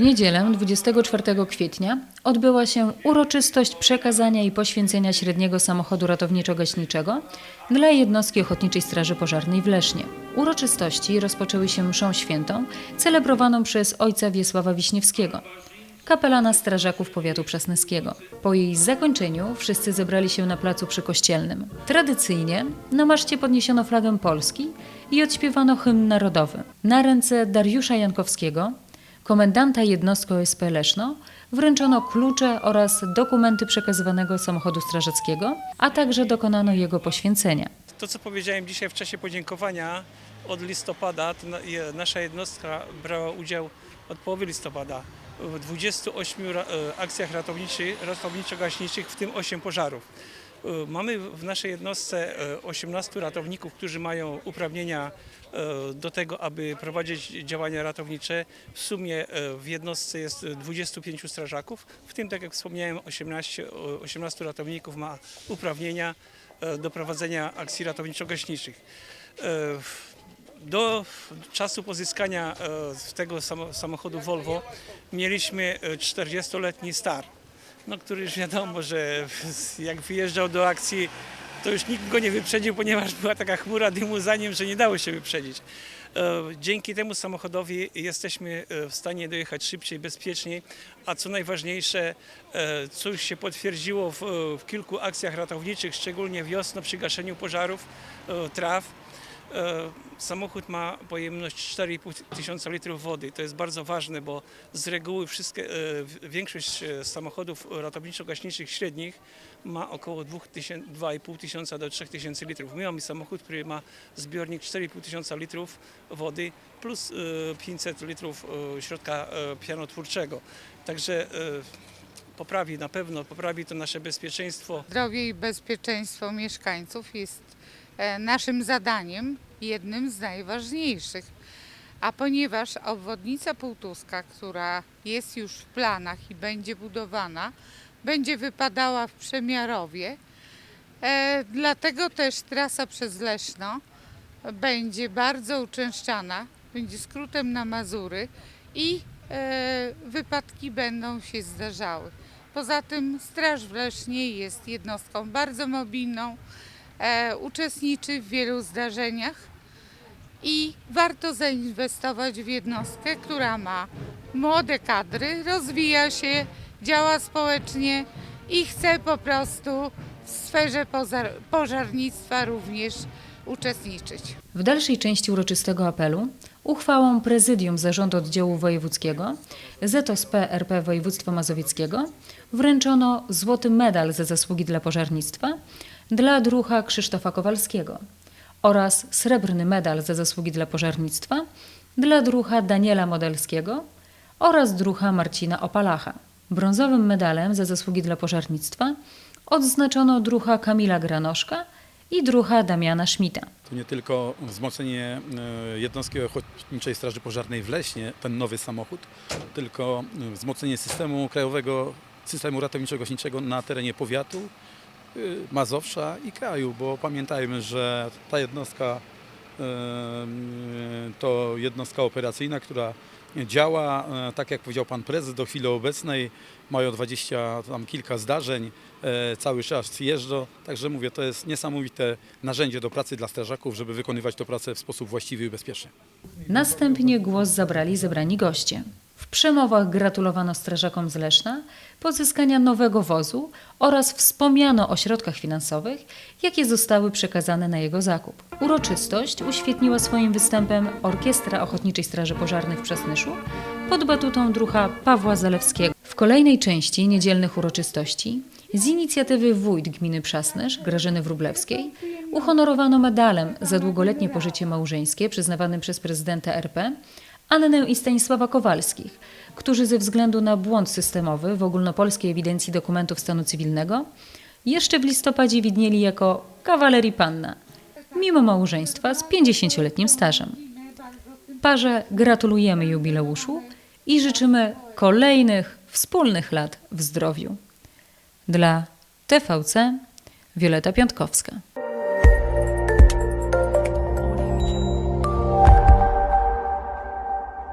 W niedzielę 24 kwietnia odbyła się uroczystość przekazania i poświęcenia średniego samochodu ratowniczo-gaśniczego dla jednostki Ochotniczej Straży Pożarnej w Lesznie. Uroczystości rozpoczęły się mszą świętą celebrowaną przez ojca Wiesława Wiśniewskiego, kapelana strażaków powiatu przasnyskiego. Po jej zakończeniu wszyscy zebrali się na placu przykościelnym. Tradycyjnie na maszcie podniesiono flagę Polski i odśpiewano hymn narodowy. Na ręce Dariusza Jankowskiego, komendanta jednostki OSP Leszno, wręczono klucze oraz dokumenty przekazywanego samochodu strażackiego, a także dokonano jego poświęcenia. To, co powiedziałem dzisiaj w czasie podziękowania od listopada, nasza jednostka brała udział od połowy listopada w 28 ra- e, akcjach ratowniczych, ratowniczo-gaśniczych, w tym 8 pożarów. E, Mamy w naszej jednostce e, 18 ratowników, którzy mają uprawnienia e, do tego, aby prowadzić działania ratownicze. W sumie e, w jednostce jest 25 strażaków, w tym, tak jak wspomniałem, 18, e, 18 ratowników ma uprawnienia e, do prowadzenia akcji ratowniczo-gaśniczych. E, Do czasu pozyskania e, tego samo- samochodu Volvo mieliśmy e, 40-letni star, no, który już wiadomo, że jak wyjeżdżał do akcji, to już nikt go nie wyprzedził, ponieważ była taka chmura dymu za nim, że nie dało się wyprzedzić. E, Dzięki temu samochodowi jesteśmy e, w stanie dojechać szybciej, bezpieczniej, a co najważniejsze, e, co się potwierdziło w, w kilku akcjach ratowniczych, szczególnie wiosną przy gaszeniu pożarów, traw, Samochód ma pojemność 4,5 tysiąca litrów wody. To jest bardzo ważne, bo z reguły wszystkie, e, większość e, samochodów ratowniczo-gaśniczych średnich ma około 2 tysię- 2,5 tysiąca do 3 tysięcy litrów. My mamy samochód, który ma zbiornik 4,5 tysiąca litrów wody plus e, 500 litrów e, środka e, pianotwórczego. Także e, poprawi na pewno, poprawi to nasze bezpieczeństwo Zdrowie i bezpieczeństwo mieszkańców jest e, naszym zadaniem, jednym z najważniejszych. A ponieważ obwodnica Półtuska, która jest już w planach i będzie budowana, będzie wypadała w Przemiarowie, e, dlatego też trasa przez Leszno będzie bardzo uczęszczana, będzie skrótem na Mazury i e, wypadki będą się zdarzały. Poza tym Straż w Lesznie jest jednostką bardzo mobilną, e, uczestniczy w wielu zdarzeniach i warto zainwestować w jednostkę, która ma młode kadry, rozwija się, działa społecznie i chce po prostu w sferze pożarnictwa również uczestniczyć. W dalszej części uroczystego apelu uchwałą Prezydium Zarządu Oddziału Wojewódzkiego ZOSP RP Województwa Mazowieckiego wręczono złoty medal za zasługi dla pożarnictwa dla drucha Krzysztofa Kowalskiego oraz srebrny medal za zasługi dla pożarnictwa dla drucha Daniela Modelskiego oraz drucha Marcina Opalacha. Brązowym medalem za zasługi dla pożarnictwa odznaczono drucha Kamila Granoszka i drucha Damiana Szmita. To nie tylko wzmocnienie e, jednostki Ochotniczej Straży Pożarnej w Leśnie, ten nowy samochód, tylko wzmocnienie systemu krajowego, systemu ratowniczo-gaśniczego na terenie powiatu, Mazowsza i kraju, bo pamiętajmy, że ta jednostka y, to jednostka operacyjna, która działa, e, tak jak powiedział Pan Prezes, do chwili obecnej mają 20 tam kilka zdarzeń, cały czas jeżdżą, także mówię, to jest niesamowite narzędzie do pracy dla strażaków, żeby wykonywać tę pracę w sposób właściwy i bezpieczny. Następnie głos zabrali zebrani goście. Przemowach gratulowano strażakom z Leszna pozyskania nowego wozu oraz wspomniano o środkach finansowych, jakie zostały przekazane na jego zakup. Uroczystość uświetniła swoim występem Orkiestra Ochotniczej Straży Pożarnej w Przasnyszu pod batutą drucha Pawła Zalewskiego. W kolejnej części niedzielnych uroczystości z inicjatywy wójt gminy Przasnysz, Grażyny Wróblewskiej, uhonorowano medalem za długoletnie pożycie małżeńskie przyznawanym przez prezydenta RP Annę i Stanisława Kowalskich, którzy ze względu na błąd systemowy w ogólnopolskiej ewidencji dokumentów stanu cywilnego jeszcze w listopadzie widnieli jako kawalerii panna, mimo małżeństwa z 50-letnim stażem. Parze gratulujemy jubileuszu i życzymy kolejnych wspólnych lat w zdrowiu. Dla TVC Wioleta Piątkowska.